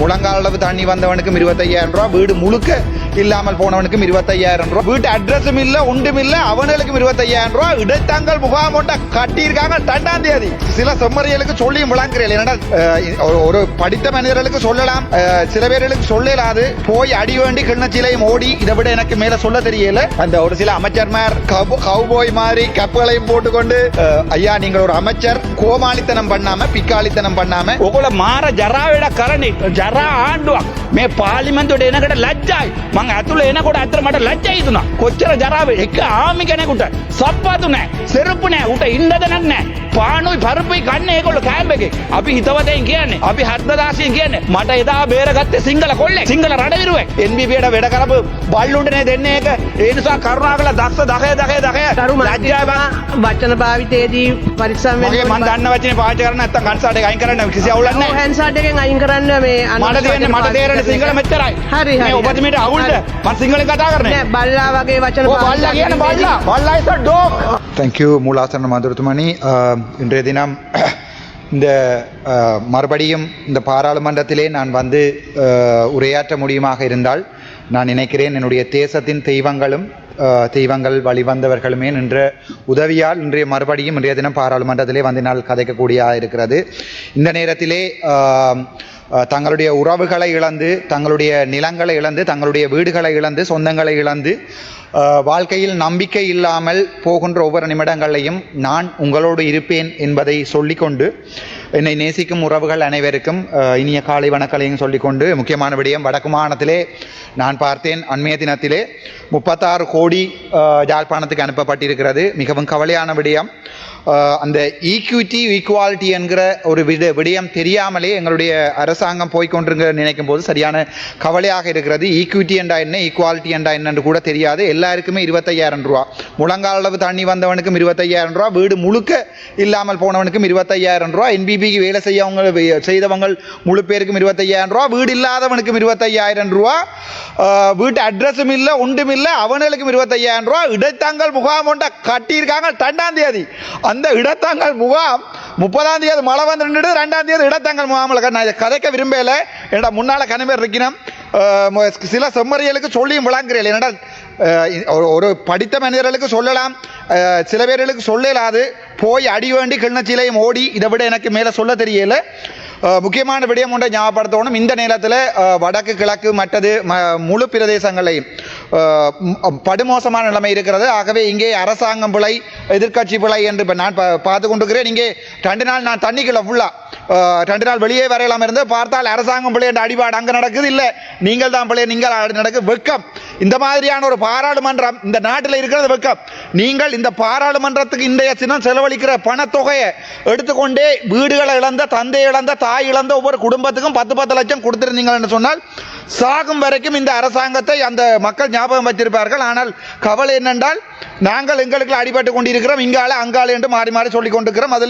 முழங்கால் அளவு தண்ணி வந்தவனுக்கும் இருபத்தையாயிரம் ரூபா வீடு முழுக்க இல்லாமல் போனவனுக்கும் இருபத்தையாயிரம் ரூபா வீட்டு அட்ரஸும் இல்ல ஒன்றும் இல்ல அவனுக்கும் இருபத்தையாயிரம் ரூபா இடைத்தாங்கல் முகாம் ஒன்றை கட்டியிருக்காங்க ரெண்டாம் தேதி. சில செம்மறியலுக்கு சொல்லியும் விளங்குறேன் என்னடா ஒரு படித்த மனிதர்களுக்கு சொல்லலாம். சில பேர்களுக்கு சொல்லலாது. போய் அடி வேண்டி கிண்ணச்சிலையும் ஓடி இதை விட எனக்கு மேல சொல்ல தெரியல. அந்த ஒரு சில அமைச்சர்மார் கவுபோய் மாதிரி கப்புகளையும் போட்டுக்கொண்டு ஐயா நீங்கள் ஒரு அமைச்சர் கோமாளித்தனம் பண்ணாம பிக்காளித்தனம் பண்ணாம உங்களை மாற ஜராவிட கரணி ජරා ආණ්ඩුවක් මේ පාලිමන්තුවට එනකට ලජ්ජයි මං ඇතුළ එනකොට ඇතර මට ලජ්ජයි තුනා කොච්චර ජරාව එක ආමි කෙනෙකුට සප්පාතු නෑ සෙරප්පු නෑ උට ඉන්දදනක් නෑ පානුයි පරපයි ගන්න ඒකොල්ල කෑම්බ එකේ. අපි හිතවතෙන් කියන්නේ අපි හත්දදාශයෙන් කියන්නේ මට එදා බේරගත්තේ සිංහල කොල්ලෙක් සිංහල රඩවිරුවෙක් එන්බිපියට වැඩ කරපු බල්ලුන්ටනේ දෙන්නේ ඒක. ඒ නිසා කරුණා කළා දක්ෂ දහය දහය දහය. තරු ලැජ්ජාව වචන භාවිතයේදී පරිස්සම් වෙන්න ඕනේ මම දන්න වචනේ පාවිච්චි කරන්න නැත්තම් කන්සාඩ් එක අයින් කරන්න කිසි අවුලක් නැහැ. හැන්සාඩ් එකෙන් අයින් කරන්න මේ මට දෙන්නේ මට තේරෙන සිංහල මෙච්චරයි. හරි හරි ඔබට මේට අවුල්ද? මම සිංහලෙන් කතා කරන්නේ. නෑ බල්ලා වගේ වචන පාවිච්චි කරන්න බල්ලා. කියන බල්ලා බල්ලා is a dog. Thank you මූලාසන මඳුරතුමනි இன்றைய தினம் இந்த மறுபடியும் இந்த பாராளுமன்றத்திலே நான் வந்து உரையாற்ற முடியுமாக இருந்தால் நான் நினைக்கிறேன் என்னுடைய தேசத்தின் தெய்வங்களும் தெய்வங்கள் வழிவந்தவர்களுமே நின்ற உதவியால் இன்றைய மறுபடியும் இன்றைய தினம் பாராளுமன்றத்திலே வந்து நாள் கதைக்கக்கூடியதாக இருக்கிறது. இந்த நேரத்திலே தங்களுடைய உறவுகளை இழந்து தங்களுடைய நிலங்களை இழந்து தங்களுடைய வீடுகளை இழந்து சொந்தங்களை இழந்து வாழ்க்கையில் நம்பிக்கை இல்லாமல் போகின்ற ஒவ்வொரு நிமிடங்களையும் நான் உங்களோடு இருப்பேன் என்பதை சொல்லிக்கொண்டு என்னை நேசிக்கும் உறவுகள் அனைவருக்கும் இனிய காலை வணக்கலையும் சொல்லிக்கொண்டு முக்கியமான விடயம் வடக்கு மாநிலத்திலே நான் பார்த்தேன். அண்மைய தினத்திலே முப்பத்தாறு கோடி கோடி யாழ்ப்பாணத்துக்கு அனுப்பப்பட்டிருக்கிறது. மிகவும் கவலையான விடயம். அந்த ஈக்விட்டி ஈக்குவாலிட்டி என்கிற ஒரு விட விடயம் தெரியாமலே எங்களுடைய அரசாங்கம் போய்கொண்டிருங்க நினைக்கும் போது சரியான கவலையாக இருக்கிறது. ஈக்விட்டி என்றா என்ன ஈக்குவாலிட்டி என்றா என்னன்னு கூட தெரியாது. எல்லாருக்குமே இருபத்தையாயிரம் ரூபா. முழங்கால் அளவு தண்ணி வந்தவனுக்கும் இருபத்தையாயிரம் ரூபா. வீடு முழுக்க இல்லாமல் போனவனுக்கும் இருபத்தையாயிரம் ரூபா. என்பிபிக்கு வேலை செய்யவங்க செய்தவங்க முழு பேருக்கும் இருபத்தையாயிரம் ரூபா. வீடு இல்லாதவனுக்கும் இருபத்தையாயிரம் ரூபா. வீட்டு அட்ரஸும் இல்லை ஒன்றும் இல்லை. அவனுக்கும் இருபத்தையாயிரம் ரூபா இடைத்தங்கள் முகாம் ஒன்றை கட்டியிருக்காங்க ரெண்டாம் தேதி. அந்த இடத்தங்கள் முகாம் முப்பதாம் தேதி மழை வந்து நின்றுட்டு ரெண்டாம் தேதி இடத்தங்கள் முகாமில் நான் இதை கதைக்க விரும்பல. என்னடா முன்னால் கனிமேர் இருக்கணும். சில செம்மறியலுக்கு சொல்லியும் விளங்குறீர்கள் என்னடா ஒரு- ஒரு படித்த மனிதர்களுக்கு சொல்லலாம். சில பேர்களுக்கு சொல்லலாது. போய் அடி வேண்டி கிண்ணச்சிலையும் ஓடி இதை விட எனக்கு மேலே சொல்ல தெரியல. முக்கியமான விடயம் ஒன்றை ஞாபகப்படுத்தணும். இந்த நேரத்தில் வடக்கு கிழக்கு மற்றது ம- முழு பிரதேசங்களையும். படுமோசமான நிலைமை இருக்கிறது. ஆகவே இங்கே அரசாங்கம் பிழை எதிர்க்கட்சி பிழை என்று இப்போ நான் பா- பார்த்து கொண்டிருக்கிறேன். இங்கே ரெண்டு நாள் நான் தண்ணிக்குள்ள ஃபுல்லா ரெண்டு நாள் வெளியே வரையலாம் இருந்து பார்த்தால் அரசாங்கம் பிள்ளை என்ற அடிபாடு அங்கே நடக்குது இல்லை. நீங்கள் தான் பிள்ளை நீங்கள் நடக்கு வெக்கம் இந்த மாதிரியான ஒரு பாராளுமன்றம் இந்த நாட்டில் இருக்கிறது வெக்கம் நீங்கள் இந்த பாராளுமன்றத்துக்கு இன்றைய தினம் செலவழிக்கிற பணத்தொகையை எடுத்துக்கொண்டே வீடுகளை இழந்த தந்தை இழந்த தாய் இழந்த ஒவ்வொரு குடும்பத்துக்கும் பத்து பத்து லட்சம் கொடுத்துருந்தீங்கன்னு சொன்னால் சாகும் வரைக்கும் இந்த அரசாங்கத்தை அந்த மக்கள் ஞாபகம் வச்சிருப்பார்கள். ஆனால் கவலை என்னென்றால் நாங்கள் எங்களுக்கு அடிபட்டு கொண்டிருக்கிறோம். இங்கால அங்கால என்று மாறி மாறி சொல்லிக் கொண்டிருக்கிறோம். அதில்